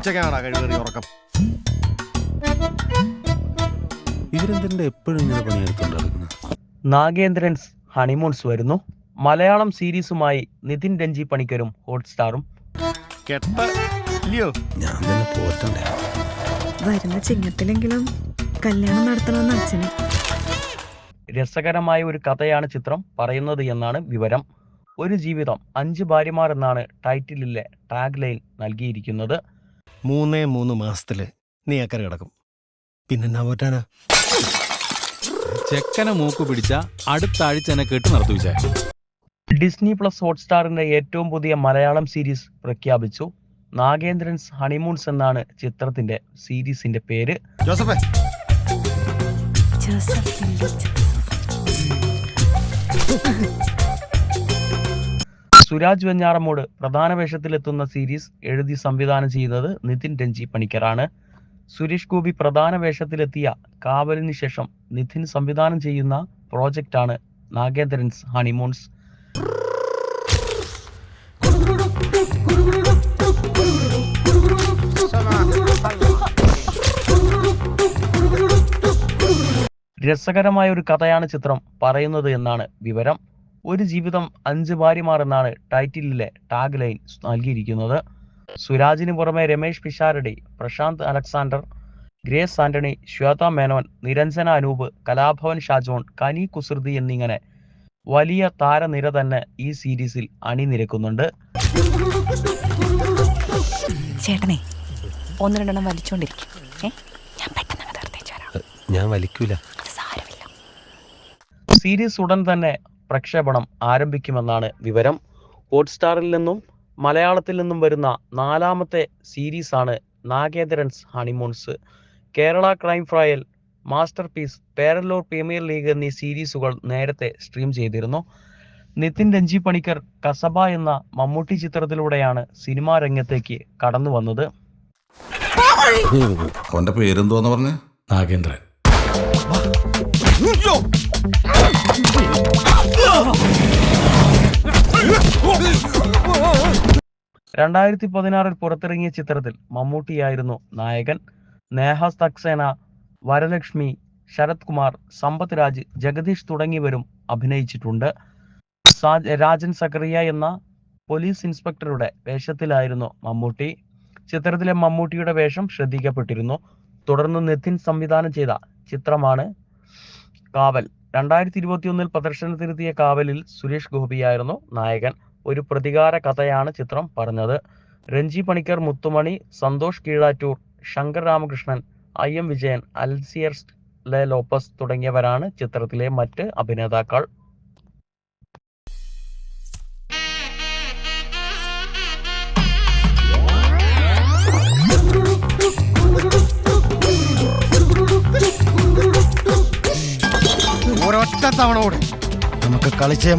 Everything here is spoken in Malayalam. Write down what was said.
ഉച്ചക്കാണാ കഴിവേറി ഉറക്കം? ഇവരെന്തിന്റെ എപ്പോഴും ഇങ്ങനെ പണിയെടുത്തോണ്ട് നടക്കുന്നത്? നാഗേന്ദ്രൻസ് ഹണിമൂൺസ് വരുന്നു. മലയാളം സീരീസുമായി നിതിൻ രഞ്ജി പണിക്കരും ഹോട്ട്സ്റ്റാറും. കെട്ട ഇല്ലയോ? ഞാൻ തന്നെ പോറ്റണ്ടേ വരുന്ന ചിങ്ങത്തിലെങ്കിലും കല്യാണം നടത്തണമെന്ന് അച്ഛന്. രസകരമായ ഒരു കഥയാണ് ചിത്രം പറയുന്നത് എന്നാണ് വിവരം. ഒരു ജീവിതം അഞ്ച് ഭാര്യമാർ എന്നാണ് ടൈറ്റിലിലെ ടാഗ് ലൈൻ നൽകിയിരിക്കുന്നത്. മൂന്നേ മൂന്ന് മാസത്തിൽ നീ അക്കരെ കിടക്കും. പിന്നെ എന്നാ പോറ്റാനാ? ചെക്കനെ മൂക്ക് പിടിച്ച അടുത്ത ആഴ്ച എന്നെ കെട്ടി നടത്തു വിചാ ഡിസ്നി പ്ലസ് ഹോട്ട്സ്റ്റാറിന്റെ ഏറ്റവും പുതിയ മലയാളം സീരീസ് പ്രഖ്യാപിച്ചു. നാഗേന്ദ്രൻസ് ഹണിമൂൺസ് എന്നാണ് ചിത്രത്തിന്റെ സീരീസിന്റെ പേര്. ജോസഫ്. ജോസഫ് സുരാജ് വെഞ്ഞാറമ്മൂട് പ്രധാന വേഷത്തിലെത്തുന്ന സീരീസ് എഴുതി സംവിധാനം ചെയ്യുന്നത് നിതിൻ രഞ്ജി പണിക്കറാണ് സുരേഷ് ഗോപി പ്രധാന വേഷത്തിലെത്തിയ കാവലിന് ശേഷം നിതിൻ സംവിധാനം ചെയ്യുന്ന പ്രോജക്റ്റാണ് നാഗേന്ദ്രൻസ് ഹണിമൂൺസ് രസകരമായ ഒരു കഥയാണ് ചിത്രം പറയുന്നത് എന്നാണ് വിവരം. ഒരു ജീവിതം അഞ്ച് ഭാര്യമാർ എന്നാണ് ടൈറ്റിലിലെ ടാഗ് ലൈൻ നൽകിയിരിക്കുന്നത്. സുരാജിന് പുറമെ രമേഷ് പിഷാരടി പ്രശാന്ത് അലക്സാണ്ടർ ഗ്രേസ് ആന്റണി ശ്വേത മേനോൻ നിരഞ്ജന അനൂപ് കലാഭവൻ ഷാജോൺ കനി കുസൃതി എന്നിങ്ങനെ വലിയ താരനിര തന്നെ ഈ സീരീസിൽ അണിനിരക്കുന്നുണ്ട്. ചേട്ടനെ ഒന്ന് രണ്ടെണ്ണം വലിച്ചോണ്ടിരിക്കും. ഞാൻ വലിക്കൂല. സാരമില്ല. സീരീസ് ഉടൻ തന്നെ പ്രക്ഷേപണം ആരംഭിക്കുമെന്നാണ് വിവരം. ഹോട്ട്സ്റ്റാറിൽ നിന്നും മലയാളത്തിൽ നിന്നും വരുന്ന നാലാമത്തെ സീരീസാണ് Nagendran's honeymoons. Kerala crime files masterpiece Perilloor premier league എന്നീ സീരീസുകൾ നേരത്തെ സ്ട്രീം ചെയ്തിരുന്നു. നിതിൻ രഞ്ജി പണിക്കർ കസബ എന്ന മമ്മൂട്ടി ചിത്രത്തിലൂടെയാണ് സിനിമാ രംഗത്തേക്ക് കടന്നു വന്നത്. അവന്റെ പേരെന്തോന്ന് പറഞ്ഞ? നാഗേന്ദ്രൻ. രണ്ടായിരത്തി പതിനാറിൽ പുറത്തിറങ്ങിയ ചിത്രത്തിൽ മമ്മൂട്ടിയായിരുന്നു നായകൻ. നേഹ സക്സേന വരലക്ഷ്മി ശരത് കുമാർ സമ്പത്ത് രാജ് ജഗദീഷ് തുടങ്ങിയവരും അഭിനയിച്ചിട്ടുണ്ട്. രാജൻ സക്കറിയ എന്ന പോലീസ് ഇൻസ്പെക്ടറുടെ വേഷത്തിലായിരുന്നു മമ്മൂട്ടി. ചിത്രത്തിലെ മമ്മൂട്ടിയുടെ വേഷം ശ്രദ്ധിക്കപ്പെട്ടിരുന്നു. തുടർന്ന് നിതിൻ സംവിധാനം ചെയ്ത ചിത്രമാണ് കാവൽ. രണ്ടായിരത്തി ഇരുപത്തിയൊന്നിൽ പ്രദർശനത്തിനെത്തിയ കാവലിൽ സുരേഷ് ഗോപിയായിരുന്നു നായകൻ. ഒരു പ്രതികാര കഥയാണ് ചിത്രം പറഞ്ഞത്. രഞ്ജി പണിക്കർ മുത്തുമണി സന്തോഷ് കീഴാറ്റൂർ ശങ്കർ രാമകൃഷ്ണൻ ഐ എം വിജയൻ അൽസിയർസ് ലെ ലോപ്പസ് തുടങ്ങിയവരാണ് ചിത്രത്തിലെ മറ്റ് അഭിനേതാക്കൾ. തവണ കൂടെ നമുക്ക് കളിച്ചേ